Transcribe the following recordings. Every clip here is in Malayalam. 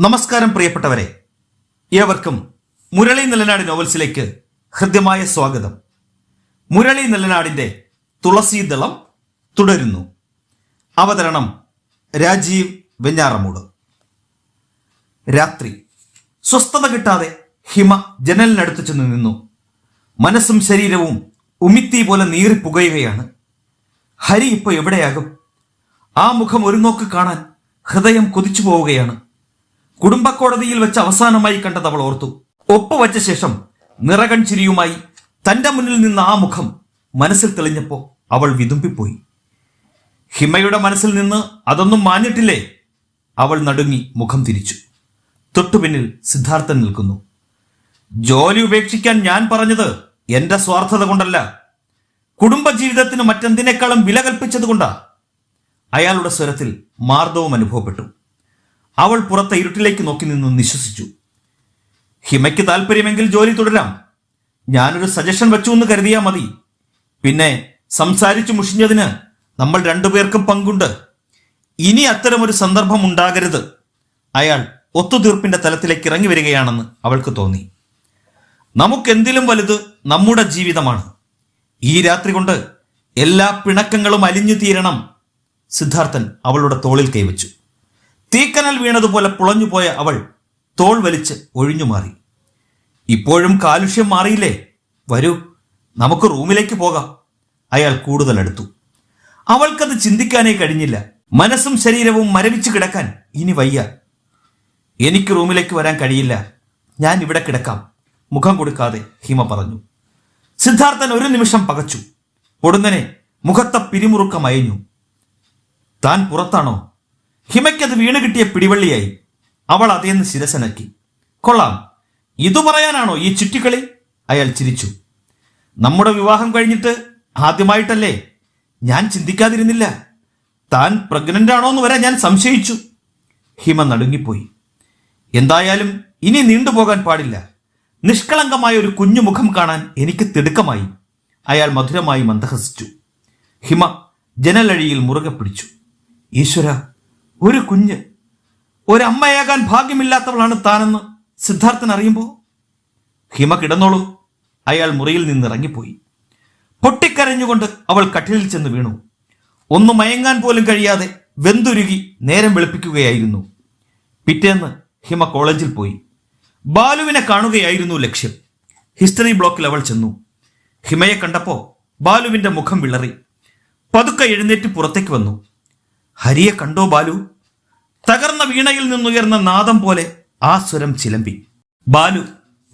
നമസ്കാരം പ്രിയപ്പെട്ടവരെ. ഏവർക്കും മുരളി നെല്ലനാട് നോവൽസിലേക്ക് ഹൃദ്യമായ സ്വാഗതം. മുരളി നെല്ലനാടിന്റെ തുളസീദളം തുടരുന്നു. അവതരണം രാജീവ് വെഞ്ഞാറമൂട്. രാത്രി സ്വസ്ഥത കിട്ടാതെ ഹിമ ജനലിനടുത്ത് ചെന്ന് നിന്നു. മനസ്സും ശരീരവും ഉമിത്തി പോലെ നീറി പുകയുകയാണ്. ഹരി ഇപ്പൊ എവിടെയാകും? ആ മുഖം ഒരു നോക്ക് കാണാൻ ഹൃദയം കൊതിച്ചു പോവുകയാണ്. കുടുംബക്കോടതിയിൽ വെച്ച് അവസാനമായി കണ്ടത് അവൾ ഓർത്തു. ഒപ്പുവച്ച ശേഷം നിറകൺ ചിരിയുമായി തന്റെ മുന്നിൽ നിന്ന് ആ മുഖം മനസ്സിൽ തെളിഞ്ഞപ്പോൾ അവൾ വിതുമ്പിപ്പോയി. ഹിമയുടെ മനസ്സിൽ നിന്ന് അതൊന്നും മാഞ്ഞിട്ടില്ലേ? അവൾ നടുങ്ങി മുഖം തിരിച്ചു. തൊട്ടുപിന്നിൽ സിദ്ധാർത്ഥൻ നിൽക്കുന്നു. ജോലി ഉപേക്ഷിക്കാൻ ഞാൻ പറഞ്ഞത് എന്റെ സ്വാർത്ഥത കൊണ്ടല്ല. കുടുംബജീവിതത്തിന് മറ്റെന്തിനേക്കാളും വില കൽപ്പിച്ചതുകൊണ്ടാ അയാളുടെ സ്വരത്തിൽ മാർദ്ദവും അനുഭവപ്പെട്ടു. അവൾ പുറത്തെ ഇരുട്ടിലേക്ക് നോക്കി നിന്ന് നിശ്വസിച്ചു. ഹിമയ്ക്ക് താല്പര്യമെങ്കിൽ ജോലി തുടരാം. ഞാനൊരു സജഷൻ വെച്ചു എന്ന് കരുതിയാ മതി. പിന്നെ സംസാരിച്ചു മുഷിഞ്ഞതിന് നമ്മൾ രണ്ടുപേർക്കും പങ്കുണ്ട്. ഇനി അത്തരമൊരു സന്ദർഭം ഉണ്ടാകരുത്. അയാൾ ഒത്തുതീർപ്പിന്റെ തലത്തിലേക്ക് ഇറങ്ങി വരികയാണെന്ന് അവൾക്ക് തോന്നി. നമുക്കെന്തിലും വലുത് നമ്മുടെ ജീവിതമാണ്. ഈ രാത്രി കൊണ്ട് എല്ലാ പിണക്കങ്ങളും അലിഞ്ഞു തീരണം സിദ്ധാർത്ഥൻ അവളുടെ തോളിൽ കൈവച്ചു. തീക്കനൽ വീണതുപോലെ പുളഞ്ഞുപോയ അവൾ തോൾ വലിച്ച് ഒഴിഞ്ഞു മാറി ഇപ്പോഴും കാലുഷ്യം മാറിയില്ലേ? വരൂ നമുക്ക് റൂമിലേക്ക് പോകാം. അയാൾ കൂടുതൽ അടുത്തു അവൾക്കത് ചിന്തിക്കാനേ കഴിഞ്ഞില്ല. മനസ്സും ശരീരവും മരവിച്ച് കിടക്കാൻ ഇനി വയ്യ. എനിക്ക് റൂമിലേക്ക് വരാൻ കഴിയില്ല. ഞാൻ ഇവിടെ കിടക്കാം. മുഖം കൊടുക്കാതെ ഹിമ പറഞ്ഞു. സിദ്ധാർത്ഥൻ ഒരു നിമിഷം പകച്ചു. പൊടുന്നനെ മുഖത്തെ പിരിമുറുക്കം അയഞ്ഞു. താൻ പുറത്താണോ? ഹിമയ്ക്കത് വീണ് കിട്ടിയ പിടിവള്ളിയായി. അവൾ അതേന്ന് ശിരസനക്കി. കൊള്ളാം. ഇതു പറയാനാണോ ഈ ചുറ്റിക്കളി? അയാൾ ചിരിച്ചു. നമ്മുടെ വിവാഹം കഴിഞ്ഞിട്ട് ആദ്യമായിട്ടല്ലേ? ഞാൻ ചിന്തിക്കാതിരുന്നില്ല. താൻ പ്രഗ്നന്റ് ആണോ എന്ന് വരെ ഞാൻ സംശയിച്ചു. ഹിമ നടുങ്ങിപ്പോയി. എന്തായാലും ഇനി നീണ്ടുപോകാൻ പാടില്ല. നിഷ്കളങ്കമായ ഒരു കുഞ്ഞു മുഖം കാണാൻ എനിക്ക് തിടുക്കമായി. അയാൾ മധുരമായി മന്ദഹസിച്ചു. ഹിമ ജനലഴിയിൽ മുറുകെ പിടിച്ചു. ഈശ്വര ഒരു കുഞ്ഞ് ഒരമ്മയാകാൻ ഭാഗ്യമില്ലാത്തവളാണ് താനെന്ന് സിദ്ധാർത്ഥൻ അറിയുമ്പോൾ ഹിമ കിടന്നോളൂ. അയാൾ മുറിയിൽ നിന്ന് ഇറങ്ങിപ്പോയി പൊട്ടിക്കരഞ്ഞുകൊണ്ട് അവൾ കട്ടിലിൽ ചെന്ന് വീണു. ഒന്ന് മയങ്ങാൻ പോലും കഴിയാതെ വെന്തുരുകി നേരം വെളുപ്പിക്കുകയായിരുന്നു. പിറ്റേന്ന് ഹിമ കോളേജിൽ പോയി. ബാലുവിനെ കാണുകയായിരുന്നു ലക്ഷ്യം. ഹിസ്റ്ററി ബ്ലോക്കിൽ അവൾ ചെന്നു. ഹിമയെ കണ്ടപ്പോൾ ബാലുവിന്റെ മുഖം വിളറി. പതുക്കെ എഴുന്നേറ്റ് പുറത്തേക്ക് വന്നു. ഹരിയെ കണ്ടോ ബാലു? തകർന്ന വീണയിൽ നിന്നുയർന്ന നാദം പോലെ ആ സ്വരം ചിലമ്പി. ബാലു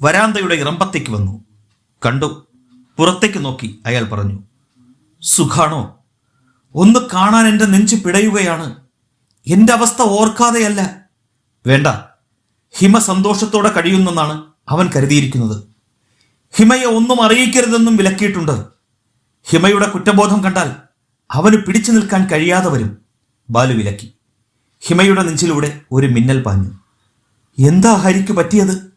വരാന്തയുടെ ഇറമ്പത്തേക്ക് വന്നു. കണ്ടു? പുറത്തേക്ക് നോക്കി അയാൾ പറഞ്ഞു സുഖാണോ? ഒന്ന് കാണാൻ എന്റെ നെഞ്ച് പിടയുകയാണ്. എന്റെ അവസ്ഥ ഓർക്കാതെയല്ല. വേണ്ട. ഹിമ സന്തോഷത്തോടെ കഴിയുന്നെന്നാണ് അവൻ കരുതിയിരിക്കുന്നത്. ഹിമയെ ഒന്നും അറിയിക്കരുതെന്നും വിലക്കിയിട്ടുണ്ട്. ഹിമയുടെ കുറ്റബോധം കണ്ടാൽ അവന് പിടിച്ചു നിൽക്കാൻ കഴിയാതെ വരും. ബാലു വിലക്കി ഹിമയുടെ നെഞ്ചിലൂടെ ഒരു മിന്നൽ പാഞ്ഞു. എന്താ ഹരിക്ക് പറ്റിയത്?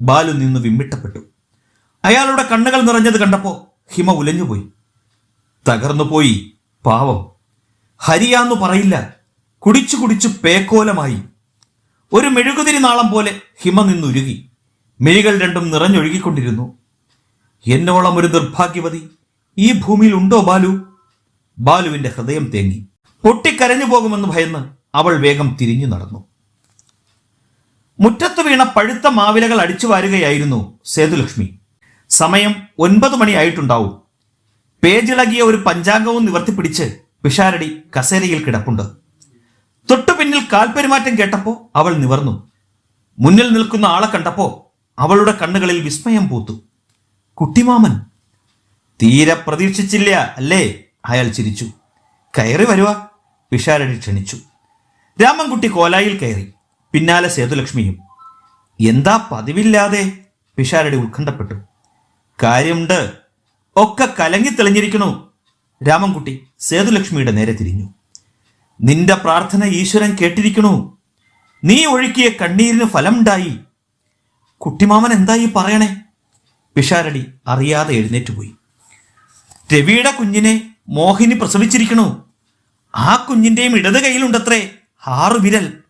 ബാലു നിന്ന് വിമ്മിട്ടപ്പെട്ടു. അയാളുടെ കണ്ണുകൾ നിറഞ്ഞത് കണ്ടപ്പോ ഹിമ ഉലഞ്ഞുപോയി. തകർന്നുപോയി പാവം. ഹരിയാന്ന് പറയില്ല കുടിച്ചു കുടിച്ചു പേക്കോലമായി. ഒരു മെഴുകുതിരി നാളം പോലെ ഹിമ നിന്നുരുകി. മിഴികൾ രണ്ടും നിറഞ്ഞൊഴുകിക്കൊണ്ടിരുന്നു. എന്നോളം ഒരു നിർഭാഗ്യവതി ഈ ഭൂമിയിൽ ഉണ്ടോ ബാലു? ബാലുവിന്റെ ഹൃദയം തേങ്ങി. പൊട്ടിക്കരഞ്ഞു പോകുമെന്ന് ഭയന്ന് അവൾ വേഗം തിരിഞ്ഞു നടന്നു. മുറ്റത്ത് വീണ പഴുത്ത മാവിലകൾ അടിച്ചു വാരുകയായിരുന്നു സേതുലക്ഷ്മി. സമയം ഒൻപത് മണിയായിട്ടുണ്ടാവും. പേജിളകിയ ഒരു പഞ്ചാംഗവും നിവർത്തിപ്പിടിച്ച് പിഷാരടി കസേരയിൽ കിടപ്പുണ്ട്. തൊട്ടു പിന്നിൽ കാൽപെരുമാറ്റം കേട്ടപ്പോ അവൾ നിവർന്നു. മുന്നിൽ നിൽക്കുന്ന ആളെ കണ്ടപ്പോ അവളുടെ കണ്ണുകളിൽ വിസ്മയം പൂത്തു. കുട്ടിമാമൻ തീരെ പ്രതീക്ഷിച്ചില്ല അല്ലേ? അയാൾ ചിരിച്ചു. കയറി വരുക പിഷാരടി ക്ഷണിച്ചു. രാമൻകുട്ടി കോലായിൽ കയറി. പിന്നാലെ സേതുലക്ഷ്മിയും. എന്താ പതിവില്ലാതെ? പിഷാരടി ഉത്കണ്ഠപ്പെട്ടു. കാര്യമുണ്ട്. ഒക്കെ കലങ്ങി തെളിഞ്ഞിരിക്കണു രാമൻകുട്ടി സേതുലക്ഷ്മിയുടെ നേരെ തിരിഞ്ഞു. നിന്റെ പ്രാർത്ഥന ഈശ്വരൻ കേട്ടിരിക്കണു നീ ഒഴുക്കിയ കണ്ണീരിന് ഫലമുണ്ടായി. കുട്ടിമാമൻ എന്തായി പറയണേ? പിഷാരടി അറിയാതെ എഴുന്നേറ്റുപോയി. രവിയുടെ കുഞ്ഞിനെ മോഹിനി പ്രസവിച്ചിരിക്കണു. ആ കുഞ്ഞിന്റെയും ഇടത് കയ്യിലുണ്ടത്രേ. ആറു വിരൽ.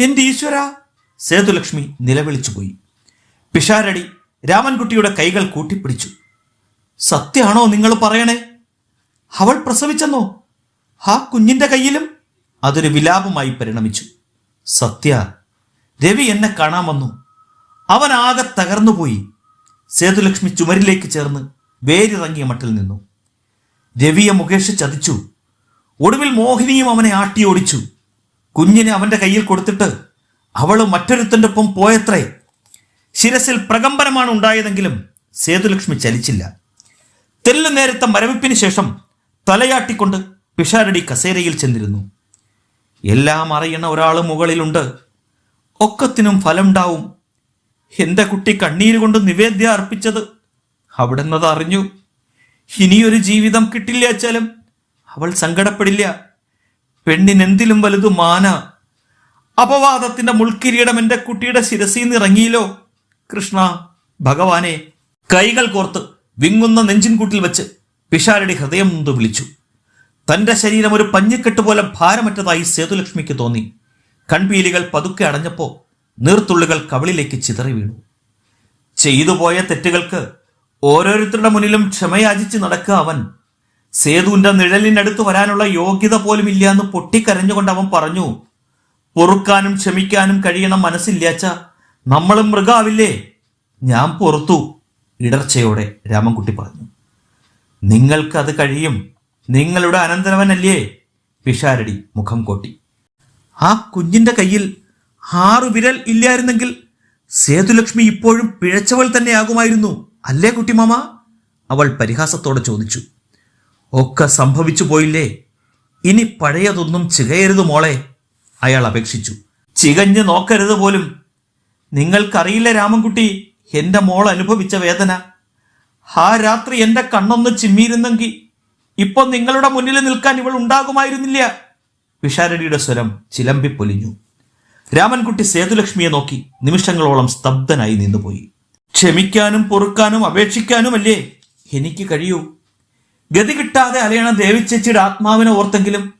എന്റെ ഈശ്വര. സേതുലക്ഷ്മി നിലവിളിച്ചുപോയി പിഷാരടി രാമൻകുട്ടിയുടെ കൈകൾ കൂട്ടിപ്പിടിച്ചു. സത്യാണോ നിങ്ങൾ പറയണേ? അവൾ പ്രസവിച്ചെന്നോ? ആ കുഞ്ഞിന്റെ കയ്യിലും അതൊരു വിലാപമായി പരിണമിച്ചു. സത്യ രവി എന്നെ കാണാൻ വന്നു. അവൻ ആകെ തകർന്നുപോയി സേതുലക്ഷ്മി ചുമരിലേക്ക് ചേർന്ന് വേരിറങ്ങിയ മട്ടിൽ നിന്നു. രവിയെ മുകേഷ് ചതിച്ചു. ഒടുവിൽ മോഹിനിയും അവനെ ആട്ടിയോടിച്ചു കുഞ്ഞിനെ അവന്റെ കയ്യിൽ കൊടുത്തിട്ട് അവൾ മറ്റൊരുത്തന്റെ ഒപ്പം പോയത്രേ. ശിരസിൽ പ്രകമ്പനമാണ് ഉണ്ടായതെങ്കിലും സേതുലക്ഷ്മി ചലിച്ചില്ല. തെല്ലു നേരത്തെ മരവിപ്പിന് ശേഷം തലയാട്ടിക്കൊണ്ട് പിഷാരടി കസേരയിൽ ചെന്നിരുന്നു. എല്ലാം അറിയുന്ന ഒരാൾ മുകളിലുണ്ട്. ഒക്കത്തിനും ഫലമുണ്ടാവും. എന്റെ കുട്ടി കണ്ണീര് കൊണ്ട് നിവേദ്യ അർപ്പിച്ചത് അവിടുന്നത് അറിഞ്ഞു. ഇനിയൊരു ജീവിതം കിട്ടില്ല അവൾ സങ്കടപ്പെടില്ല. പെണ്ണിനെന്തിലും വലുതു മാന. അപവാദത്തിന്റെ മുൾക്കിരീടം എന്റെ കുട്ടിയുടെ ശിരസിൽ നിറങ്ങിയില്ലോ കൃഷ്ണ ഭഗവാനെ കൈകൾ കോർത്ത് വിങ്ങുന്ന നെഞ്ചിൻകൂട്ടിൽ വെച്ച് പിഷാരടി ഹൃദയം നിന്ന് വിളിച്ചു. തന്റെ ശരീരം ഒരു പഞ്ഞിക്കെട്ട് പോലെ ഭാരമറ്റതായി സേതുലക്ഷ്മിക്ക് തോന്നി. കൺപീലികൾ പതുക്കെ അടഞ്ഞപ്പോ നീർത്തുള്ളികൾ കവിളിലേക്ക് ചിതറി വീണു. ചെയ്തു പോയ തെറ്റുകൾക്ക് ഓരോരുത്തരുടെ മുന്നിലും ക്ഷമയാചിച്ച് നടക്കുക അവൻ. സേതുവിന്റെ നിഴലിനടുത്ത് വരാനുള്ള യോഗ്യത പോലും ഇല്ല എന്ന് പൊട്ടിക്കരഞ്ഞുകൊണ്ട് അവൻ പറഞ്ഞു പൊറുക്കാനും ക്ഷമിക്കാനും കഴിയണം മനസ്സില്ലാച്ച നമ്മളും മൃഗാവില്ലേ? ഞാൻ പൊറത്തു ഇടർച്ചയോടെ രാമൻകുട്ടി പറഞ്ഞു. നിങ്ങൾക്ക് അത് കഴിയും. നിങ്ങളുടെ അനന്തരവനല്ലേ? പിഷാരടി മുഖം കോട്ടി. ആ കുഞ്ഞിന്റെ കയ്യിൽ ആറു വിരൽ ഇല്ലായിരുന്നെങ്കിൽ സേതുലക്ഷ്മി ഇപ്പോഴും പിഴച്ചവൾ തന്നെയാകുമായിരുന്നു അല്ലേ കുട്ടിമാമ? അവൾ പരിഹാസത്തോടെ ചോദിച്ചു. ഒക്കെ സംഭവിച്ചു പോയില്ലേ? ഇനി പഴയതൊന്നും ചികയരുത് മോളെ. അയാൾ അപേക്ഷിച്ചു. ചികഞ്ഞ് നോക്കരുത് പോലും. നിങ്ങൾക്കറിയില്ല രാമൻകുട്ടി എന്റെ മോൾ അനുഭവിച്ച വേദന? ആ രാത്രി എന്റെ കണ്ണൊന്ന് ചിമ്മിയിരുന്നെങ്കിൽ ഇപ്പൊ നിങ്ങളുടെ മുന്നിൽ നിൽക്കാൻ ഇവൾ ഉണ്ടാകുമായിരുന്നില്ല. വിഷാരടിയുടെ സ്വരം ചിലമ്പി പൊലിഞ്ഞു. രാമൻകുട്ടി സേതുലക്ഷ്മിയെ നോക്കി നിമിഷങ്ങളോളം സ്തബ്ധനായി നിന്നുപോയി. ക്ഷമിക്കാനും പൊറുക്കാനും അപേക്ഷിക്കാനുമല്ലേ? എനിക്ക് കഴിയൂ. ഗതി കിട്ടാതെ അലയണ ദേവിച്ചേച്ചിയുടെ ആത്മാവിനെ ഓർത്തെങ്കിലും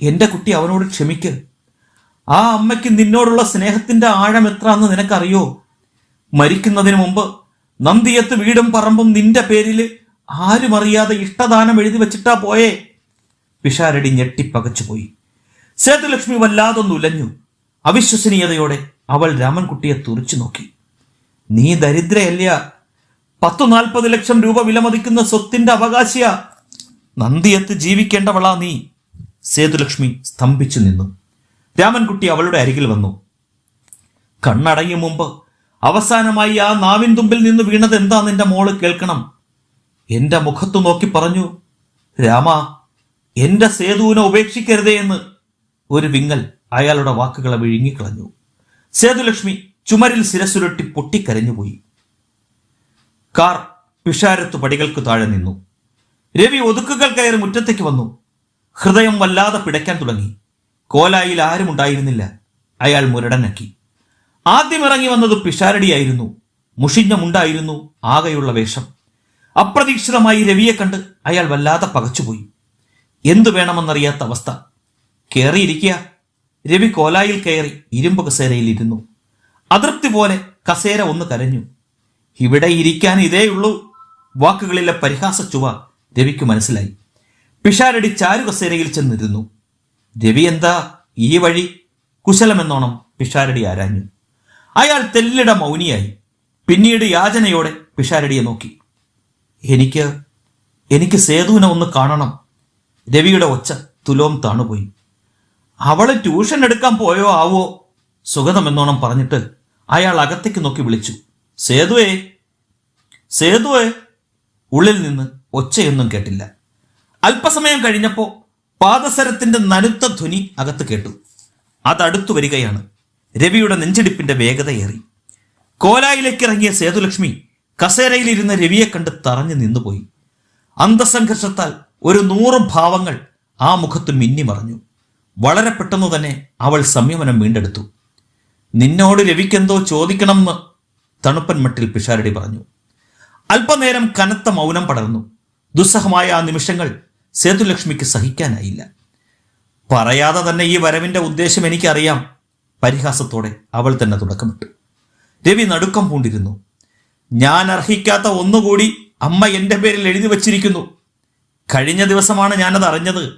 എന്റെ കുട്ടി അവനോട് ക്ഷമിക്ക്. ആ അമ്മയ്ക്ക് നിന്നോടുള്ള സ്നേഹത്തിന്റെ ആഴം എത്രയെന്ന് നിനക്കറിയോ? മരിക്കുന്നതിന് മുമ്പ് നന്ദിയത്ത് വീടും പറമ്പും നിന്റെ പേരിൽ ആരും അറിയാതെ ഇഷ്ടദാനം എഴുതി വെച്ചിട്ടാ പോയേ? പിഷാരടി ഞെട്ടിപ്പകച്ചുപോയി. സേതുലക്ഷ്മി വല്ലാതൊന്നു ഉലഞ്ഞു. അവിശ്വസനീയതയോടെ അവൾ രാമൻകുട്ടിയെ തുറച്ചു നോക്കി. നീ ദരിദ്രയല്ല പത്തു നാൽപ്പത് ലക്ഷം രൂപ വിലമതിക്കുന്ന സ്വത്തിന്റെ അവകാശിയാ. നന്ദിയത്ത് ജീവിക്കേണ്ടവളാ നീ. സേതുലക്ഷ്മി സ്തംഭിച്ചു നിന്നു. രാമൻകുട്ടി അവളുടെ അരികിൽ വന്നു. കണ്ണടയും മുമ്പ് അവസാനമായി ആ നാവിൻ തുമ്പിൽ നിന്ന് വീണത് എന്താ നിന്റെ മോൾ കേൾക്കണം? എന്റെ മുഖത്തു നോക്കി പറഞ്ഞു രാമ എന്റെ സേതുവിനെ ഉപേക്ഷിക്കരുതേ എന്ന് ഒരു വിങ്ങൽ അയാളുടെ വാക്കുകളെ വിഴുങ്ങിക്കളഞ്ഞു. സേതുലക്ഷ്മി ചുമരിൽ ശിരസുരുട്ടി പൊട്ടിക്കരഞ്ഞുപോയി. കാർ പിഷാരത്തു പടികൾക്ക് താഴെ നിന്നു. രവി ഒതുക്കുകൾ കയറി മുറ്റത്തേക്ക് വന്നു. ഹൃദയം വല്ലാതെ പിടയ്ക്കാൻ തുടങ്ങി. കോലായിൽ ആരും ഉണ്ടായിരുന്നില്ല. അയാൾ മുരടനക്കി. ആദ്യം ഇറങ്ങി വന്നത് പിഷാരടിയായിരുന്നു. മുഷിഞ്ഞ മുണ്ടായിരുന്നു ആകെയുള്ള വേഷം. അപ്രതീക്ഷിതമായി രവിയെ കണ്ട് അയാൾ വല്ലാതെ പകച്ചുപോയി. എന്തു വേണമെന്നറിയാത്ത അവസ്ഥ. കയറിയിരിക്കുക രവി കോലായിൽ കയറി ഇരുമ്പ് കസേരയിൽ ഇരുന്നു അതൃപ്തി പോലെ കസേര ഒന്ന് കരഞ്ഞു. ഇവിടെ ഇരിക്കാൻ ഇതേയുള്ളൂ. വാക്കുകളിലെ പരിഹാസ ചുവ രവിക്ക് മനസ്സിലായി. പിഷാരടി ചാരു കസേരയിൽ ചെന്നിരുന്നു. രവി എന്താ ഈ വഴി? കുശലമെന്നോണം പിഷാരടി ആരാഞ്ഞു. അയാൾ തെല്ലിട മൗനിയായി. പിന്നീട് യാചനയോടെ പിഷാരടിയെ നോക്കി. എനിക്ക് എനിക്ക് സേതുവിനെ ഒന്ന് കാണണം. രവിയുടെ ഒച്ച തുലോം താണുപോയി. അവൾ ട്യൂഷൻ എടുക്കാൻ പോയോ ആവോ? സുഗതമെന്നോണം പറഞ്ഞിട്ട് അയാൾ അകത്തേക്ക് നോക്കി വിളിച്ചു. സേതുവേ സേതുവേ ഉള്ളിൽ നിന്ന് ഒച്ചയൊന്നും കേട്ടില്ല. അല്പസമയം കഴിഞ്ഞപ്പോൾ പാദസരത്തിന്റെ നനുത്ത ധ്വനി അകത്ത് കേട്ടു. അതടുത്തു വരികയാണ്. രവിയുടെ നെഞ്ചിടിപ്പിന്റെ വേഗതയേറി കോലായിലേക്ക് ഇറങ്ങിയ സേതുലക്ഷ്മി കസേരയിലിരുന്ന രവിയെ കണ്ട് തറഞ്ഞു നിന്നുപോയി. അന്തസംഘർഷത്താൽ ഒരു നൂറ് ഭാവങ്ങൾ ആ മുഖത്ത് മിന്നിമറഞ്ഞു വളരെ പെട്ടെന്ന് തന്നെ അവൾ സംയമനം വീണ്ടെടുത്തു. നിന്നോട് രവിക്കെന്തോ ചോദിക്കണമെന്ന് തണുപ്പൻ മട്ടിൽ പിഷാരടി പറഞ്ഞു. അല്പനേരം കനത്ത മൗനം പടർന്നു. ദുസ്സഹമായ ആ നിമിഷങ്ങൾ സേതുലക്ഷ്മിക്ക് സഹിക്കാനായില്ല. പറയാതെ തന്നെ ഈ വരവിന്റെ ഉദ്ദേശം എനിക്കറിയാം. പരിഹാസത്തോടെ അവൾ തന്നെ തുടക്കമിട്ടു. രവി നടുക്കം പൂണ്ടിരുന്നു. ഞാൻ അർഹിക്കാത്ത ഒന്നുകൂടി അമ്മ എന്റെ പേരിൽ എഴുതി വച്ചിരിക്കുന്നു. കഴിഞ്ഞ ദിവസമാണ് ഞാനത് അറിഞ്ഞത്.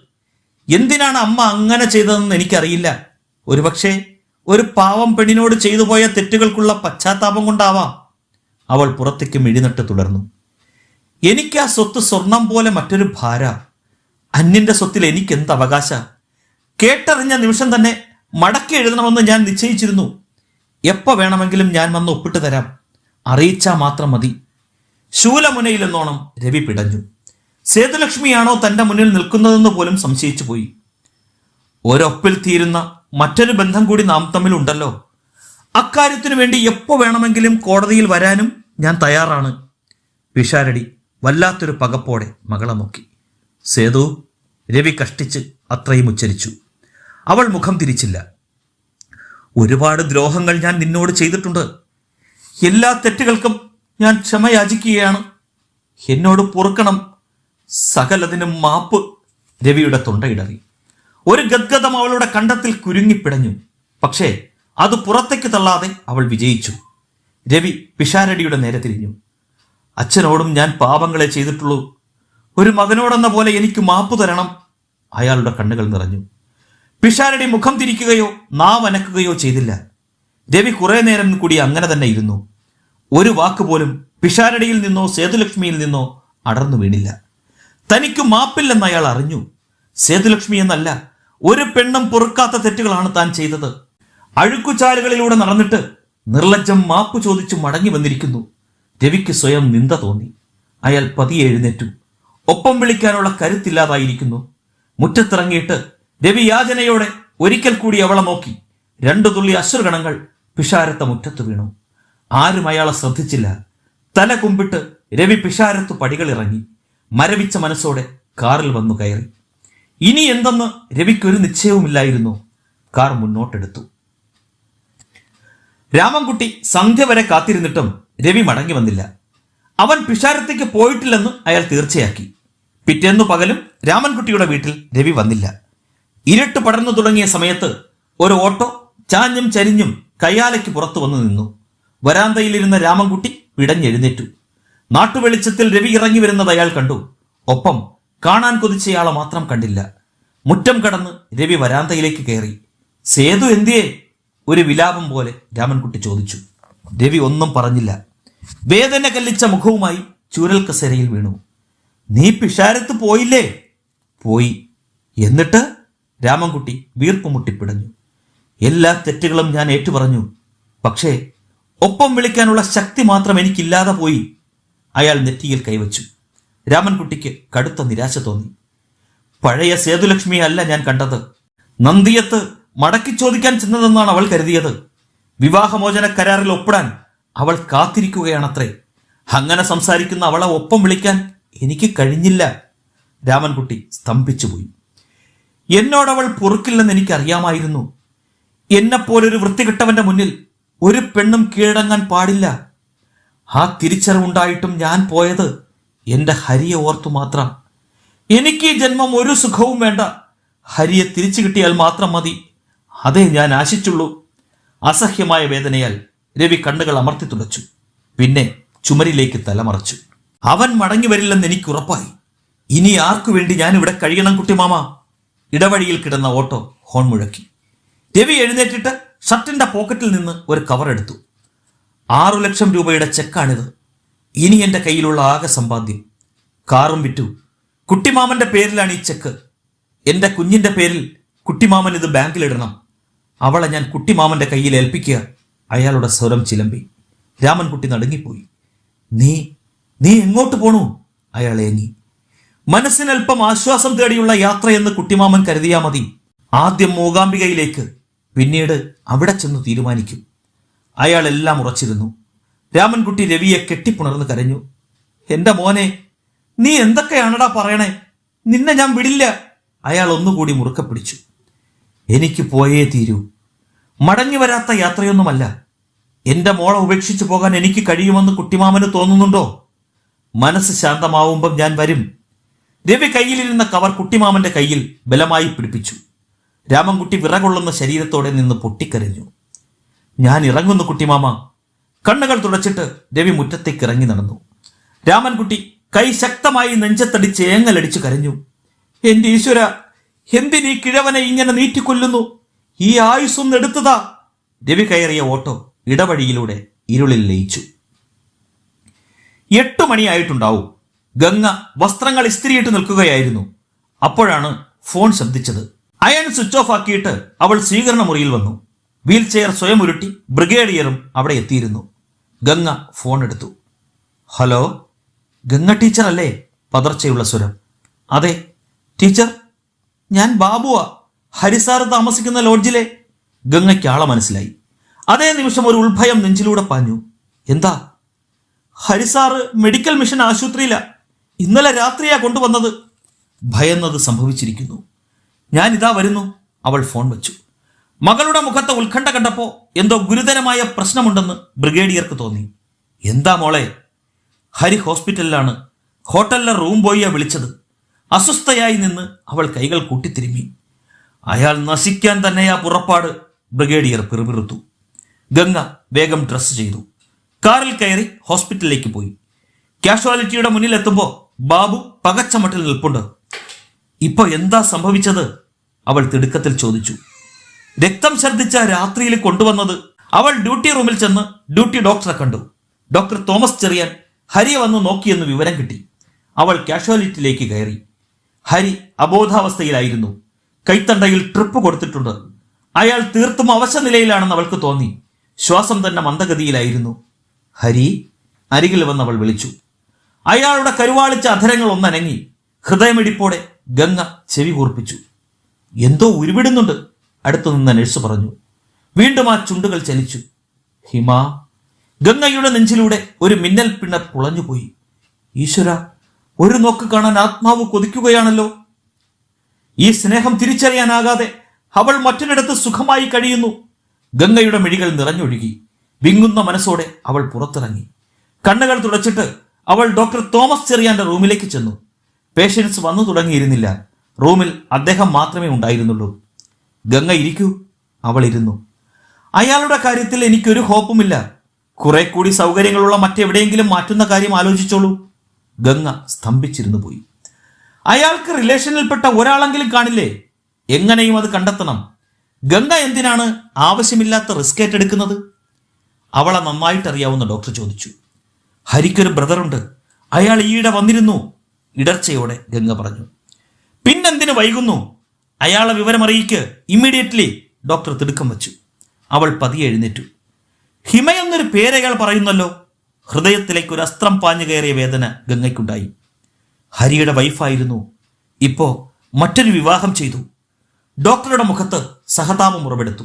എന്തിനാണ് അമ്മ അങ്ങനെ ചെയ്തതെന്ന് എനിക്കറിയില്ല. ഒരുപക്ഷെ ഒരു പാവം പെണ്ണിനോട് ചെയ്തു പോയ തെറ്റുകൾക്കുള്ള പശ്ചാത്താപം കൊണ്ടാവാം. അവൾ പുറത്തേക്ക് മിഴിനട്ട് തുടർന്നു. എനിക്ക് ആ സ്വത്ത് സ്വർണം പോലെ മറ്റൊരു ഭാര. അന്യന്റെ സ്വത്തിൽ എനിക്ക് എന്ത് അവകാശ? കേട്ടറിഞ്ഞ നിമിഷം തന്നെ മടക്കി എഴുതണമെന്ന് ഞാൻ നിശ്ചയിച്ചിരുന്നു. എപ്പോ വേണമെങ്കിലും ഞാൻ വന്ന് ഒപ്പിട്ട് തരാം. അറിയിച്ചാൽ മാത്രം മതി. ശൂലമുനയിലെന്നോണം രവി പിടഞ്ഞു. സേതുലക്ഷ്മിയാണോ തന്റെ മുന്നിൽ നിൽക്കുന്നതെന്ന് പോലും സംശയിച്ചു പോയി. ഒരൊപ്പിൽ തീരുന്ന മറ്റൊരു ബന്ധം കൂടി നാം തമ്മിലുണ്ടല്ലോ അക്കാര്യത്തിനു വേണ്ടി എപ്പോ വേണമെങ്കിലും കോടതിയിൽ വരാനും ഞാൻ തയ്യാറാണ്. പിഷാരടി വല്ലാത്തൊരു പകപ്പോടെ മകളെ നോക്കി. സേതു രവി കഷ്ടിച്ച് അത്രയും ഉച്ചരിച്ചു. അവൾ മുഖം തിരിച്ചില്ല. ഒരുപാട് ദ്രോഹങ്ങൾ ഞാൻ നിന്നോട് ചെയ്തിട്ടുണ്ട്. എല്ലാ തെറ്റുകൾക്കും ഞാൻ ക്ഷമയാചിക്കുകയാണ്. എന്നോട് പൊറുക്കണം. സകലതിനും മാപ്പ്. രവിയുടെ തൊണ്ടയിടറി ഒരു ഗദ്ഗതം അവളുടെ കണ്ടത്തിൽ കുരുങ്ങിപ്പിടഞ്ഞു പക്ഷേ അത് പുറത്തേക്ക് തള്ളാതെ അവൾ വിജയിച്ചു. രവി പിഷാരടിയുടെ നേരെ തിരിഞ്ഞു. അച്ഛനോടും ഞാൻ പാപങ്ങളെ ചെയ്തിട്ടുള്ളൂ. ഒരു മകനോടെന്ന പോലെ എനിക്ക് മാപ്പ് തരണം. അയാളുടെ കണ്ണുകൾ നിറഞ്ഞു. പിഷാരടി മുഖം തിരിക്കുകയോ നാവ് അനക്കുകയോ ചെയ്തില്ല. രവി കുറേ നേരം കൂടി അങ്ങനെ തന്നെ ഇരുന്നു. ഒരു വാക്ക് പോലും പിഷാരടിയിൽ നിന്നോ സേതുലക്ഷ്മിയിൽ നിന്നോ അടർന്നു വീണില്ല. തനിക്ക് മാപ്പില്ലെന്ന് അയാൾ അറിഞ്ഞു. സേതുലക്ഷ്മി എന്നല്ല ഒരു പെണ്ണും പൊറുക്കാത്ത തെറ്റുകളാണ് താൻ ചെയ്തത്. അഴുക്കുചാലുകളിലൂടെ നടന്നിട്ട് നിർലജ്ജം മാപ്പ് ചോദിച്ചു മടങ്ങി വന്നിരിക്കുന്നു. രവിക്ക് സ്വയം നിന്ദ തോന്നി. അയാൾ പതിയെ എഴുന്നേറ്റു ഒപ്പം വിളിക്കാനുള്ള കരുത്തില്ലാതായിരിക്കുന്നു. മുറ്റത്തിറങ്ങിയിട്ട് രവി യാചനയോടെ ഒരിക്കൽ കൂടി അവളെ നോക്കി. രണ്ടു തുള്ളി അശ്രുഗണങ്ങൾ പിഷാരത്ത മുറ്റത്ത് വീണു. ആരും അയാളെ ശ്രദ്ധിച്ചില്ല. തല കുമ്പിട്ട് രവി പിഷാരത്തു പടികളിറങ്ങി. മരവിച്ച മനസ്സോടെ കാറിൽ വന്നു കയറി. ഇനി എന്തെന്ന് രവിക്കൊരു നിശ്ചയവുമില്ലായിരുന്നു. കാർ മുന്നോട്ടെടുത്തു. രാമൻകുട്ടി സന്ധ്യ വരെ കാത്തിരുന്നിട്ടും രവി മടങ്ങി വന്നില്ല. അവൻ പിഷാരത്തേക്ക് പോയിട്ടില്ലെന്ന് അയാൾ തീർച്ചയാക്കി. പിറ്റേന്നു പകലും രാമൻകുട്ടിയുടെ വീട്ടിൽ രവി വന്നില്ല. ഇരുട്ട് പടർന്നു തുടങ്ങിയ സമയത്ത് ഒരു ഓട്ടോ ചാഞ്ഞും ചരിഞ്ഞും കയ്യാലയ്ക്ക് പുറത്തു വന്നു നിന്നു. വരാന്തയിലിരുന്ന രാമൻകുട്ടി പിടഞ്ഞെഴുന്നേറ്റു നാട്ടുവെളിച്ചത്തിൽ രവി ഇറങ്ങി വരുന്നത് അയാൾ കണ്ടു. ഒപ്പം കാണാൻ കൊതിച്ചയാളെ മാത്രം കണ്ടില്ല. മുറ്റം കടന്ന് രവി വരാന്തയിലേക്ക് കയറി. സേതു എന്തിയേ? ഒരു വിലാപം പോലെ രാമൻകുട്ടി ചോദിച്ചു. രവി ഒന്നും പറഞ്ഞില്ല. വേദന കല്ലിച്ച മുഖവുമായി ചൂരൽ കസേരയിൽ വീണു. നീ പിഷാരത്ത് പോയില്ലേ? പോയി. എന്നിട്ട്? രാമൻകുട്ടി വീർപ്പുമുട്ടിപ്പിടഞ്ഞു എല്ലാ തെറ്റുകളും ഞാൻ ഏറ്റുപറഞ്ഞു. പക്ഷേ ഒപ്പം വിളിക്കാനുള്ള ശക്തി മാത്രം എനിക്കില്ലാതെ പോയി. അയാൾ നെറ്റിയിൽ കൈവച്ചു. രാമൻകുട്ടിക്ക് കടുത്ത നിരാശ തോന്നി. പഴയ സേതുലക്ഷ്മിയെ അല്ല ഞാൻ കണ്ടത്. നന്ദിയത്ത് മടക്കി ചോദിക്കാൻ ചെന്നതെന്നാണ് അവൾ കരുതിയത്. വിവാഹമോചന കരാറിൽ ഒപ്പിടാൻ അവൾ കാത്തിരിക്കുകയാണത്രേ. അങ്ങനെ സംസാരിക്കുന്ന അവളെ ഒപ്പം വിളിക്കാൻ എനിക്ക് കഴിഞ്ഞില്ല. രാമൻകുട്ടി സ്തംഭിച്ചുപോയി. എന്നോടവൾ പൊറുക്കില്ലെന്ന് എനിക്കറിയാമായിരുന്നു. എന്നെപ്പോലൊരു വൃത്തികെട്ടവന്റെ മുന്നിൽ ഒരു പെണ്ണും കീഴടങ്ങാൻ പാടില്ല. ആ തിരിച്ചറിവുണ്ടായിട്ടും ഞാൻ പോയത് എന്റെ ഹരിയെ ഓർത്തു മാത്രം. എനിക്ക് ജന്മം ഒരു സുഖവും വേണ്ട. ഹരിയെ തിരിച്ചു കിട്ടിയാൽ മാത്രം മതി. അതേ ഞാൻ ആശിച്ചുള്ളൂ. അസഹ്യമായ വേദനയാൽ രവി കണ്ണുകൾ അമർത്തി തുടച്ചു. പിന്നെ ചുമരിലേക്ക് തലമറച്ചു അവൻ മടങ്ങി വരില്ലെന്ന് എനിക്ക് ഉറപ്പായി. ഇനി ആർക്കു വേണ്ടി ഇവിടെ കഴിയണം കുട്ടിമാമ ഇടവഴിയിൽ കിടന്ന ഓട്ടോ ഹോൺ മുഴക്കി. രവി എഴുന്നേറ്റിട്ട് ഷർട്ടിന്റെ പോക്കറ്റിൽ നിന്ന് ഒരു കവർ എടുത്തു. ആറു ലക്ഷം രൂപയുടെ ചെക്കാണിത്. ഇനി എന്റെ കയ്യിലുള്ള ആകെ സമ്പാദ്യം. കാറും വിറ്റു. കുട്ടിമാമന്റെ പേരിലാണ് ഈ ചെക്ക്. എന്റെ കുഞ്ഞിന്റെ പേരിൽ കുട്ടിമാമൻ ഇത് ബാങ്കിലിടണം അവളെ ഞാൻ കുട്ടിമാമന്റെ കയ്യിൽ ഏൽപ്പിക്കുക. അയാളുടെ സ്വരം ചിലമ്പി. രാമൻകുട്ടി നടുങ്ങിപ്പോയി. നീ നീ എങ്ങോട്ട് പോണു? അയാൾ ഏങ്ങി. മനസ്സിനൽപ്പം ആശ്വാസം തേടിയുള്ള യാത്രയെന്ന് കുട്ടിമാമൻ കരുതിയാ മതി. ആദ്യം മൂകാംബികയിലേക്ക് പിന്നീട് അവിടെ ചെന്ന് തീരുമാനിക്കും. അയാൾ എല്ലാം ഉറച്ചിരുന്നു. രാമൻകുട്ടി രവിയെ കെട്ടിപ്പുണർന്ന് കരഞ്ഞു. എന്റെ മോനെ നീ എന്തൊക്കെയാണടാ പറയണേ? നിന്നെ ഞാൻ വിടില്ല. അയാൾ ഒന്നുകൂടി മുറുക്കെ പിടിച്ചു എനിക്ക് പോയേ തീരൂ. മടങ്ങി വരാത്ത യാത്രയൊന്നുമല്ല. എന്റെ മോളെ ഉപേക്ഷിച്ചു പോകാൻ എനിക്ക് കഴിയുമെന്ന് കുട്ടിമാമന് തോന്നുന്നുണ്ടോ? മനസ്സ് ശാന്തമാവുമ്പം ഞാൻ വരും. രവി കയ്യിലിരുന്ന കവർ കുട്ടിമാമന്റെ കയ്യിൽ ബലമായി പിടിപ്പിച്ചു. രാമൻകുട്ടി വിറകൊള്ളുന്ന ശരീരത്തോടെ നിന്ന് പൊട്ടിക്കരഞ്ഞു. ഞാൻ ഇറങ്ങുന്നു കുട്ടിമാമ. കണ്ണുകൾ തുടച്ചിട്ട് രവി മുറ്റത്തേക്ക് ഇറങ്ങി നടന്നു. രാമൻകുട്ടി കൈ ശക്തമായി നെഞ്ചത്തടിച്ച് ഏങ്ങലടിച്ചു കരഞ്ഞു. എന്റെ ഈശ്വര എന്തിനീ കിഴവനെ ഇങ്ങനെ നീറ്റിക്കൊല്ലുന്നു? ഈ ആയുസ്സൊന്ന് എടുത്തതാ. രവി കയറിയ ഓട്ടോ ഇടവഴിയിലൂടെ ഇരുളിൽ ലയിച്ചു. എട്ടു മണിയായിട്ടുണ്ടാവും. ഗംഗ വസ്ത്രങ്ങൾ ഇസ്തിരിയിട്ട് നിൽക്കുകയായിരുന്നു. അപ്പോഴാണ് ഫോൺ ശബ്ദിച്ചത്. അയൺ സ്വിച്ച് ഓഫ് ആക്കിയിട്ട് അവൾ സ്വീകരണ മുറിയിൽ വന്നു. വീൽ ചെയർ സ്വയം ഉരുട്ടി ബ്രിഗേഡിയറും അവിടെ എത്തിയിരുന്നു. ഗംഗ ഫോൺ എടുത്തു. ഹലോ? ഗംഗ ടീച്ചർ അല്ലേ പതർച്ചയുള്ള സ്വരം. അതെ ടീച്ചർ ഞാൻ ബാബുവാ. ഹരിസാറ് താമസിക്കുന്ന ലോഡ്ജിലെ ഗംഗയ്ക്ക് ആളെ മനസ്സിലായി. അതേ നിമിഷം ഒരു ഉൾഭയം നെഞ്ചിലൂടെ പാഞ്ഞു. എന്താ? ഹരിസാറ് മെഡിക്കൽ മിഷൻ ആശുപത്രിയില ഇന്നലെ രാത്രിയാ കൊണ്ടുവന്നത്? ഭയന്നത് സംഭവിച്ചിരിക്കുന്നു. ഞാൻ ഇതാ വരുന്നു. അവൾ ഫോൺ വെച്ചു. മകളുടെ മുഖത്തെ ഉത്കണ്ഠ കണ്ടപ്പോ എന്തോ ഗുരുതരമായ പ്രശ്നമുണ്ടെന്ന് ബ്രിഗേഡിയർക്ക് തോന്നി. എന്താ മോളെ? ഹരി ഹോസ്പിറ്റലിലാണ് ഹോട്ടലിലെ റൂം ബോയിയെ വിളിച്ചത്. അസ്വസ്ഥയായി നിന്ന് അവൾ കൈകൾ കൂട്ടിത്തിരുമ്മി അയാൾ നശിക്കാൻ തന്നെയാ പുറപ്പാട്. ബ്രിഗേഡിയർ പിറുപിറുത്തു. ഗംഗ വേഗം ഡ്രസ് ചെയ്തു. കാറിൽ കയറി ഹോസ്പിറ്റലിലേക്ക് പോയി. കാഷ്വാലിറ്റിയുടെ മുന്നിൽ എത്തുമ്പോൾ ബാബു പകച്ചമട്ടിൽ നിൽപ്പുണ്ട്. ഇപ്പൊ എന്താ സംഭവിച്ചത്? അവൾ തിടുക്കത്തിൽ ചോദിച്ചു. രക്തം ഛർദ്ദിച്ച രാത്രിയിൽ കൊണ്ടുവന്നത് അവൾ ഡ്യൂട്ടി റൂമിൽ ചെന്ന് ഡ്യൂട്ടി ഡോക്ടറെ കണ്ടു. ഡോക്ടർ തോമസ് ചെറിയാൻ ഹരിയെ വന്ന് നോക്കിയെന്ന് വിവരം കിട്ടി. അവൾ കാഷ്വാലിറ്റിയിലേക്ക് കയറി. ഹരി അബോധാവസ്ഥയിലായിരുന്നു. കൈത്തണ്ടയിൽ ട്രിപ്പ് കൊടുത്തിട്ടുണ്ട്. അയാൾ തീർത്തും അവശ നിലയിലാണെന്ന് അവൾക്ക് തോന്നി. ശ്വാസം തന്നെ മന്ദഗതിയിലായിരുന്നു. ഹരി അരികിൽ വന്ന് അവൾ വിളിച്ചു. അയാളുടെ കരുവാളിച്ച അധരങ്ങൾ ഒന്നനങ്ങി. ഹൃദയമിടിപ്പോടെ ഗംഗ ചെവി കൂർപ്പിച്ചു. എന്തോ ഉരുവിടുന്നുണ്ട്. അടുത്തു നിന്ന് നഴ്സ് പറഞ്ഞു. വീണ്ടും ആ ചുണ്ടുകൾ ചലിച്ചു. ഹിമ ഗംഗയുടെ നെഞ്ചിലൂടെ ഒരു മിന്നൽ പിണർ പുളഞ്ഞുപോയി ഈശ്വര ഒരു നോക്ക് കാണാൻ ആത്മാവ് കൊതിക്കുകയാണല്ലോ. ഈ സ്നേഹം തിരിച്ചറിയാനാകാതെ അവൾ മറ്റൊരിടത്ത് സുഖമായി കഴിയുന്നു. ഗംഗയുടെ മിഴികൾ നിറഞ്ഞൊഴുകി. വിങ്ങുന്ന മനസ്സോടെ അവൾ പുറത്തിറങ്ങി. കണ്ണുകൾ തുടച്ചിട്ട് അവൾ ഡോക്ടർ തോമസ് ചെറിയാന്റെ റൂമിലേക്ക് ചെന്നു. പേഷ്യൻസ് വന്നു തുടങ്ങിയിരുന്നില്ല. റൂമിൽ അദ്ദേഹം മാത്രമേ ഉണ്ടായിരുന്നുള്ളൂ. ഗംഗ ഇരിക്കൂ. അവൾ ഇരുന്നു. അയാളുടെ കാര്യത്തിൽ എനിക്കൊരു ഹോപ്പുമില്ല. കുറെ കൂടി സൗകര്യങ്ങളുള്ള മറ്റെവിടെയെങ്കിലും മാറ്റുന്ന കാര്യം ആലോചിച്ചോളൂ. ഗംഗ സ്തംഭിച്ചിരുന്നു പോയി. അയാൾക്ക് റിലേഷനിൽപ്പെട്ട ഒരാളെങ്കിലും കാണില്ലേ? എങ്ങനെയും അത് കണ്ടെത്തണം. ഗംഗ എന്തിനാണ് ആവശ്യമില്ലാത്ത റിസ്ക് ഏറ്റെടുക്കുന്നത്? അവളെ നന്നായിട്ട് അറിയാവുന്ന ഡോക്ടർ ചോദിച്ചു. ഹരിക്കൊരു ബ്രദറുണ്ട് അയാൾ ഈയിടെ വന്നിരുന്നു. ഇടർച്ചയോടെ ഗംഗ പറഞ്ഞു. പിന്നെന്തിനു വൈകുന്നു? അയാളെ വിവരമറിയിക്ക് ഇമ്മീഡിയറ്റ്ലി ഡോക്ടർ തിടുക്കം വച്ചു. അവൾ പതിയെ എഴുന്നേറ്റു. ഹിമയെന്നൊരു പേരയാൾ പറയുന്നല്ലോ. ഹൃദയത്തിലേക്ക് ഒരു അസ്ത്രം പാഞ്ഞു കയറിയ വേദന ഗംഗയ്ക്കുണ്ടായി. ഹരിയുടെ വൈഫായിരുന്നു ഇപ്പോ മറ്റൊരു വിവാഹം ചെയ്തു. ഡോക്ടറുടെ മുഖത്ത് സഹതാപം ഉറവെടുത്തു.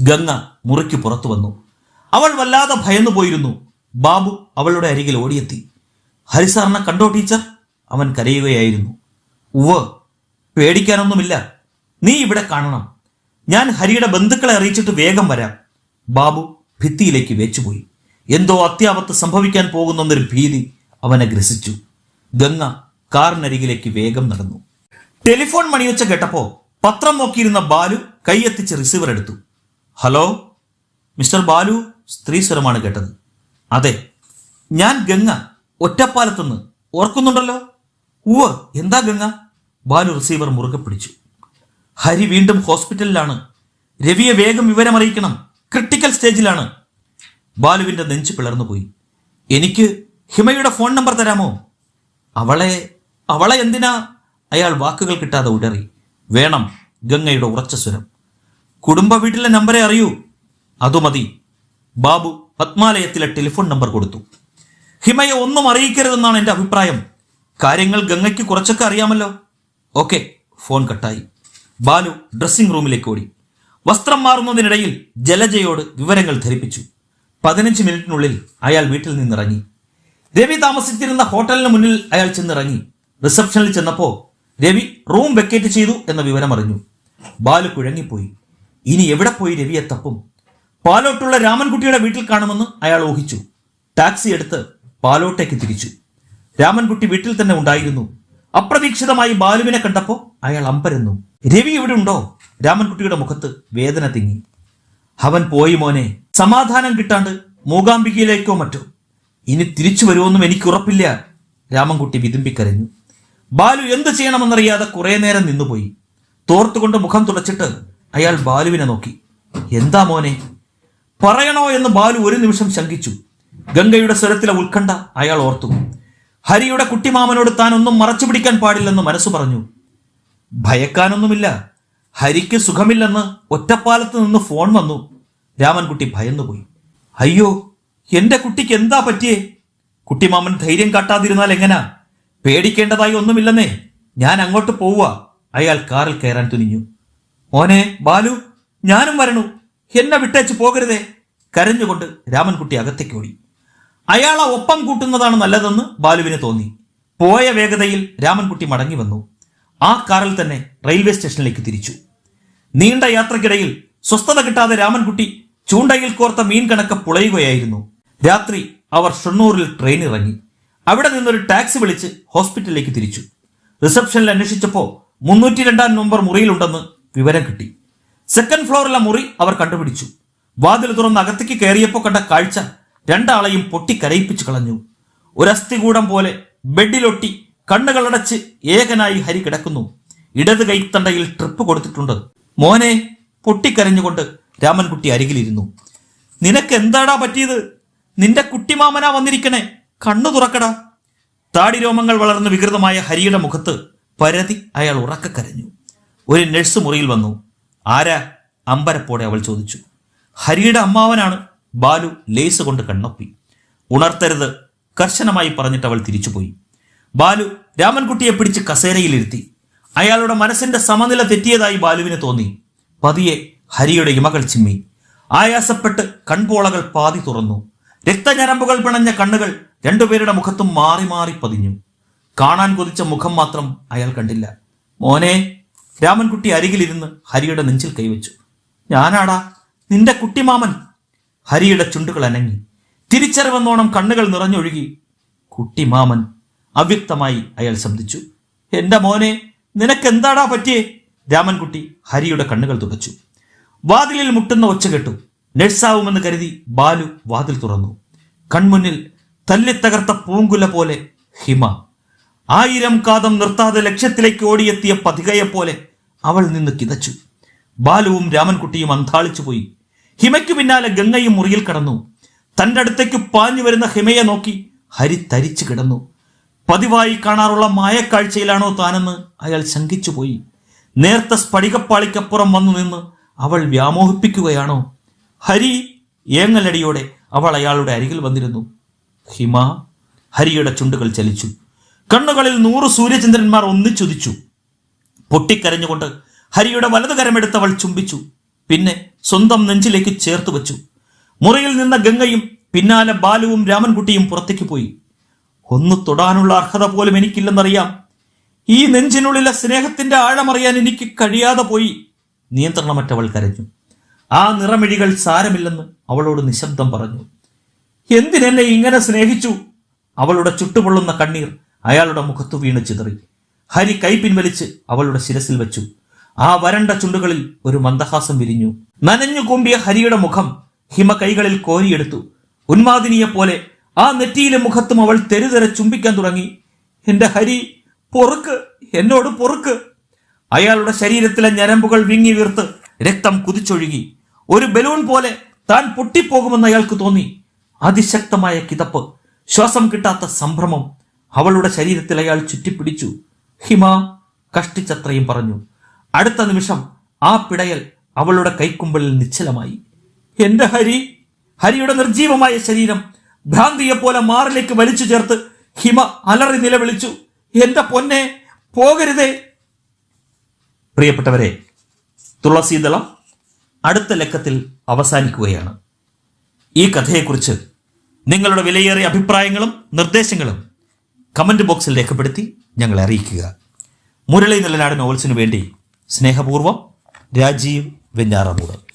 ഗംഗ മുറിക്ക് പുറത്തു വന്നു. അവൾ വല്ലാതെ ഭയന്നു പോയിരുന്നു. ബാബു അവളുടെ അരികിൽ ഓടിയെത്തി. ഹരിസാറിനെ കണ്ടോ ടീച്ചർ? അവൻ കരയുകയായിരുന്നു. ഉവ് പേടിക്കാനൊന്നുമില്ല. നീ ഇവിടെ കാണണം. ഞാൻ ഹരിയുടെ ബന്ധുക്കളെ അറിയിച്ചിട്ട് വേഗം വരാം. ബാബു ഭിത്തിയിലേക്ക് വെച്ചുപോയി. എന്തോ അത്യാപത്ത് സംഭവിക്കാൻ പോകുന്നെന്നൊരു ഭീതി അവനെ ഗ്രസിച്ചു. ഗംഗ കാറിനരികിലേക്ക് വേഗം നടന്നു. ടെലിഫോൺ മണിയൊച്ച കേട്ടപ്പോ പത്രം നോക്കിയിരുന്ന ബാലു കൈയെത്തിച്ച് റിസീവർ എടുത്തു. ഹലോ മിസ്റ്റർ ബാലു സ്ത്രീ സ്വരമാണ് കേട്ടത്. അതെ ഞാൻ ഗംഗ ഒറ്റപ്പാലത്തുനിന്ന്. ഓർക്കുന്നുണ്ടല്ലോ? ഉവ്വ് എന്താ ഗംഗ? ബാലു റിസീവർ മുറുകെ പിടിച്ചു. ഹരി വീണ്ടും ഹോസ്പിറ്റലിലാണ്. രവിയെ വേഗം വിവരമറിയിക്കണം. ക്രിട്ടിക്കൽ സ്റ്റേജിലാണ്. ബാലുവിന്റെ നെഞ്ച് പിളർന്നുപോയി. എനിക്ക് ഹിമയുടെ ഫോൺ നമ്പർ തരാമോ? അവളെ അവളെ എന്തിനാ? അയാൾ വാക്കുകൾ കിട്ടാതെ ഉടറി. വേണം ഗംഗയുടെ ഉറച്ച സ്വരം. കുടുംബ വീട്ടിലെ നമ്പറെ അറിയൂ. അതു മതി. ബാബു പത്മാലയത്തിലെ ടെലിഫോൺ നമ്പർ കൊടുത്തു. ഹിമയെ ഒന്നും അറിയിക്കരുതെന്നാണ് എന്റെ അഭിപ്രായം. കാര്യങ്ങൾ ഗംഗയ്ക്ക് കുറച്ചൊക്കെ അറിയാമല്ലോ. ഓക്കെ ഫോൺ കട്ടായി. ബാലു ഡ്രസ്സിംഗ് റൂമിലേക്ക് ഓടി. വസ്ത്രം മാറുന്നതിനിടയിൽ ജലജയോട് വിവരങ്ങൾ ധരിപ്പിച്ചു. പതിനഞ്ച് മിനിറ്റിനുള്ളിൽ അയാൾ വീട്ടിൽ നിന്നിറങ്ങി. രവി താമസിച്ചിരുന്ന ഹോട്ടലിന് മുന്നിൽ അയാൾ ചെന്നിറങ്ങി. റിസപ്ഷനിൽ ചെന്നപ്പോ രവി റൂം വെക്കേറ്റ് ചെയ്തു എന്ന വിവരം അറിഞ്ഞു. ബാലു കുഴങ്ങിപ്പോയി. ഇനി എവിടെ പോയി രവിയെ തപ്പും? പാലോട്ടുള്ള രാമൻകുട്ടിയുടെ വീട്ടിൽ കാണുമെന്ന് അയാൾ ഊഹിച്ചു. ടാക്സി എടുത്ത് പാലോട്ടേക്ക് തിരിച്ചു. രാമൻകുട്ടി വീട്ടിൽ തന്നെ ഉണ്ടായിരുന്നു. അപ്രതീക്ഷിതമായി ബാലുവിനെ കണ്ടപ്പോൾ അയാൾ അമ്പരന്നു. രവി ഇവിടെ ഉണ്ടോ? രാമൻകുട്ടിയുടെ മുഖത്ത് വേദന തിങ്ങി. അവൻ പോയി മോനെ. സമാധാനം കിട്ടാണ്ട് മൂകാംബികയിലേക്കോ മറ്റോ? ഇനി തിരിച്ചു വരുമെന്നും എനിക്ക് ഉറപ്പില്ല. രാമൻകുട്ടി വിതുമ്പിക്കരഞ്ഞു. ബാലു എന്ത് ചെയ്യണമെന്നറിയാതെ കുറെ നേരം നിന്നുപോയി. തോർത്തുകൊണ്ട് മുഖം തുടച്ചിട്ട് അയാൾ ബാലുവിനെ നോക്കി. എന്താ മോനെ? പറയണോ എന്ന് ബാലു ഒരു നിമിഷം ശങ്കിച്ചു. ഗംഗയുടെ സ്വരത്തിലെ ഉത്കണ്ഠ അയാൾ ഓർത്തു. ഹരിയുടെ കുട്ടിമാമനോട് താൻ ഒന്നും മറച്ചു പിടിക്കാൻ പാടില്ലെന്ന് മനസ്സു പറഞ്ഞു. ഭയക്കാനൊന്നുമില്ല. ഹരിക്ക് സുഖമില്ലെന്ന് ഒറ്റപ്പാലത്ത് നിന്ന് ഫോൺ വന്നു. രാമൻകുട്ടി ഭയന്നുപോയി. അയ്യോ എന്റെ കുട്ടിക്ക് എന്താ പറ്റിയേ? കുട്ടിമാമൻ ധൈര്യം കാട്ടാതിരുന്നാൽ എങ്ങനാ? പേടിക്കേണ്ടതായി ഒന്നുമില്ലെന്നേ. ഞാൻ അങ്ങോട്ട് പോവുക. അയാൾ കാറിൽ കയറാൻ തുനിഞ്ഞു. മോനെ ബാലു ഞാനും വരണു. എന്നെ വിട്ടേച്ച് പോകരുതേ. കരഞ്ഞുകൊണ്ട് രാമൻകുട്ടി അകത്തേക്ക് ഓടി. അയാളെ ഒപ്പം കൂട്ടുന്നതാണ് നല്ലതെന്ന് ബാലുവിന് തോന്നി. പോയ വേഗതയിൽ രാമൻകുട്ടി മടങ്ങി വന്നു. ആ കാറിൽ തന്നെ റെയിൽവേ സ്റ്റേഷനിലേക്ക് തിരിച്ചു. നീണ്ട യാത്രക്കിടയിൽ സ്വസ്ഥത കിട്ടാതെ രാമൻകുട്ടി ചൂണ്ടയിൽ കോർത്ത മീൻ കണക്ക് പുളയുകയായിരുന്നു. രാത്രി അവർ ഷണ്ണൂരിൽ ട്രെയിൻ ഇറങ്ങി. അവിടെ നിന്നൊരു ടാക്സി വിളിച്ച് ഹോസ്പിറ്റലിലേക്ക് തിരിച്ചു. റിസപ്ഷനിൽ അന്വേഷിച്ചപ്പോൾ മുന്നൂറ്റി രണ്ടാം നമ്പർ മുറിയിലുണ്ടെന്ന് വിവരം കിട്ടി. സെക്കൻഡ് ഫ്ലോറിലെ മുറി അവർ കണ്ടുപിടിച്ചു. വാതിൽ തുറന്ന് അകത്തേക്ക് കയറിയപ്പോൾ കണ്ട കാഴ്ച രണ്ടാളെയും പൊട്ടിക്കരയിപ്പിച്ചു കളഞ്ഞു. ഒരസ്ഥികൂടം പോലെ ബെഡിലൊട്ടി കണ്ണുകളടച്ച് ഏകനായി ഹരി കിടക്കുന്നു. ഇടത് കൈത്തണ്ടയിൽ ട്രിപ്പ് കൊടുത്തിട്ടുണ്ട്. മോനെ പൊട്ടിക്കരഞ്ഞുകൊണ്ട് രാമൻകുട്ടി അരികിലിരുന്നു. നിനക്ക് എന്താടാ പറ്റിയത്? നിന്റെ കുട്ടിമാമനാ വന്നിരിക്കണേ. കണ്ണു തുറക്കടാ. താടിരോമങ്ങൾ വളർന്ന് വികൃതമായ ഹരിയുടെ മുഖത്ത് പരതി അയാൾ ഉറക്ക കരഞ്ഞു. ഒരു നഴ്സ് മുറിയിൽ വന്നു. ആരാ? അമ്പരപ്പോടെ അവൾ ചോദിച്ചു. ഹരിയുടെ അമ്മാവനാണ്. ബാലു ലേസ് കൊണ്ട് കണ്ണൊപ്പി. ഉണർത്തരുത്. കർശനമായി പറഞ്ഞിട്ട് അവൾ തിരിച്ചുപോയി. ബാലു രാമൻകുട്ടിയെ പിടിച്ച് കസേരയിലിരുത്തി. അയാളുടെ മനസ്സിന്റെ സമനില തെറ്റിയതായി ബാലുവിന് തോന്നി. പതിയെ ഹരിയുടെ ഇമകൾ ചിമ്മി. ആയാസപ്പെട്ട് കൺപോളകൾ പാതി തുറന്നു. രക്തഞരമ്പുകൾ പിണഞ്ഞ കണ്ണുകൾ രണ്ടുപേരുടെ മുഖത്തും മാറി മാറി പതിഞ്ഞു. കാണാൻ കൊതിച്ച മുഖം മാത്രം അയാൾ കണ്ടില്ല. മോനെ രാമൻകുട്ടി അരികിലിരുന്ന് ഹരിയുടെ നെഞ്ചിൽ കൈവച്ചു. ഞാനാടാ നിന്റെ കുട്ടിമാമൻ. ഹരിയുടെ ചുണ്ടുകൾ അനങ്ങി. തിരിച്ചറിവെന്നോണം കണ്ണുകൾ നിറഞ്ഞൊഴുകി കുട്ടിമാമൻ അവ്യക്തമായി അയാൾ ശബ്ദിച്ചു. എന്റെ മോനെ നിനക്കെന്താടാ പറ്റിയേ? രാമൻകുട്ടി ഹരിയുടെ കണ്ണുകൾ തുടച്ചു വാതിലിൽ മുട്ടുന്ന ഒച്ച കേട്ടു. നഴ്സാവുമെന്ന് കരുതി ബാലു വാതിൽ തുറന്നു. കൺമുന്നിൽ തല്ലിത്തകർത്ത പൂങ്കുല പോലെ ഹിമ. ആയിരം കാതം നിർത്താതെ ലക്ഷ്യത്തിലേക്ക് ഓടിയെത്തിയ പതികയെപ്പോലെ അവൾ നിന്ന് കിതച്ചു. ബാലുവും രാമൻകുട്ടിയും അന്താളിച്ചു പോയി. ഹിമയ്ക്കു പിന്നാലെ ഗംഗയും മുറിയിൽ കടന്നു. തന്റെ അടുത്തേക്ക് പാഞ്ഞു വരുന്ന ഹിമയെ നോക്കി ഹരി തരിച്ചു കിടന്നു. പതിവായി കാണാറുള്ള മായക്കാഴ്ചയിലാണോ താനെന്ന് അയാൾ ശങ്കിച്ചുപോയി. നേർത്ത സ്ഫടികപ്പാളിക്കപ്പുറം വന്നു നിന്ന് അവൾ വ്യാമോഹിപ്പിക്കുകയാണോ? ഹരി ഏങ്ങലടിയോടെ അവൾ അയാളുടെ അരികിൽ വന്നിരുന്നു. ഹിമ ഹരിയുടെ ചുണ്ടുകൾ ചലിച്ചു. കണ്ണുകളിൽ നൂറ് സൂര്യചന്ദ്രന്മാർ ഒന്നിച്ചുദിച്ചു പൊട്ടിക്കരഞ്ഞുകൊണ്ട് ഹരിയുടെ വലതു ചുംബിച്ചു. പിന്നെ സ്വന്തം നെഞ്ചിലേക്ക് ചേർത്ത് വച്ചു. മുറിയിൽ നിന്ന ഗംഗയും പിന്നാലെ ബാലുവും രാമൻകുട്ടിയും പുറത്തേക്ക് പോയി. ഒന്ന് തൊടാനുള്ള അർഹത പോലും എനിക്കില്ലെന്നറിയാം. ഈ നെഞ്ചിനുള്ളിലെ സ്നേഹത്തിന്റെ ആഴമറിയാൻ എനിക്ക് കഴിയാതെ പോയി. നിയന്ത്രണമറ്റവൾ കരഞ്ഞു. ആ നിറമിഴികൾ സാരമില്ലെന്ന് അവളോട് നിശബ്ദം പറഞ്ഞു. എന്തിനെന്നെ ഇങ്ങനെ സ്നേഹിച്ചു? അവളുടെ ചുട്ടുപൊള്ളുന്ന കണ്ണീർ അയാളുടെ മുഖത്തു വീണ് ചിതറി. ഹരി കൈ പിൻവലിച്ച് അവളുടെ ശിരസിൽ വെച്ചു. ആ വരണ്ട ചുണ്ടുകളിൽ ഒരു മന്ദഹാസം വിരിഞ്ഞു. നനഞ്ഞു കൂമ്പിയ ഹരിയുടെ മുഖം ഹിമ കൈകളിൽ കോരിയെടുത്തു. ഉന്മാദിനിയെ പോലെ ആ നെറ്റിയിലെ മുഖത്തും അവൾ തെരുതെരെ ചുംബിക്കാൻ തുടങ്ങി. എന്റെ ഹരി പൊറുക്ക്. എന്നോട് പൊറുക്ക്. അയാളുടെ ശരീരത്തിലെ ഞരമ്പുകൾ വിങ്ങി വീർത്ത് രക്തം കുതിച്ചൊഴുകി. ഒരു ബലൂൺ പോലെ താൻ പൊട്ടിപ്പോകുമെന്ന് അയാൾക്ക് തോന്നി. അതിശക്തമായ കിതപ്പ് ശ്വാസം കിട്ടാത്ത സംഭ്രമം അവളുടെ ശരീരത്തിൽ അയാൾ ചുറ്റിപ്പിടിച്ചു. ഹിമ കഷ്ടിച്ചത്രയും പറഞ്ഞു. അടുത്ത നിമിഷം ആ പിടയൽ അവളുടെ കൈക്കുമ്പിളിൽ നിശ്ചലമായി. എന്റെ ഹരി ഹരിയുടെ നിർജീവമായ ശരീരം ഭ്രാന്തിയെ പോലെ മാറിലേക്ക് വലിച്ചു ചേർത്ത് ഹിമ അലറി നിലവിളിച്ചു. എന്റെ പൊന്നെ പോകരുതേ. പ്രിയപ്പെട്ടവരെ തുളസീദളം അടുത്ത ലക്കത്തിൽ അവസാനിക്കുകയാണ്. ഈ കഥയെക്കുറിച്ച് നിങ്ങളുടെ വിലയേറിയ അഭിപ്രായങ്ങളും നിർദ്ദേശങ്ങളും കമന്റ് ബോക്സിൽ രേഖപ്പെടുത്തി ഞങ്ങളെ അറിയിക്കുക. മുരളി നിലനാട് നോവൽസിനു വേണ്ടി സ്നേഹപൂർവം രാജീവ് വെഞ്ഞാറമൂട്.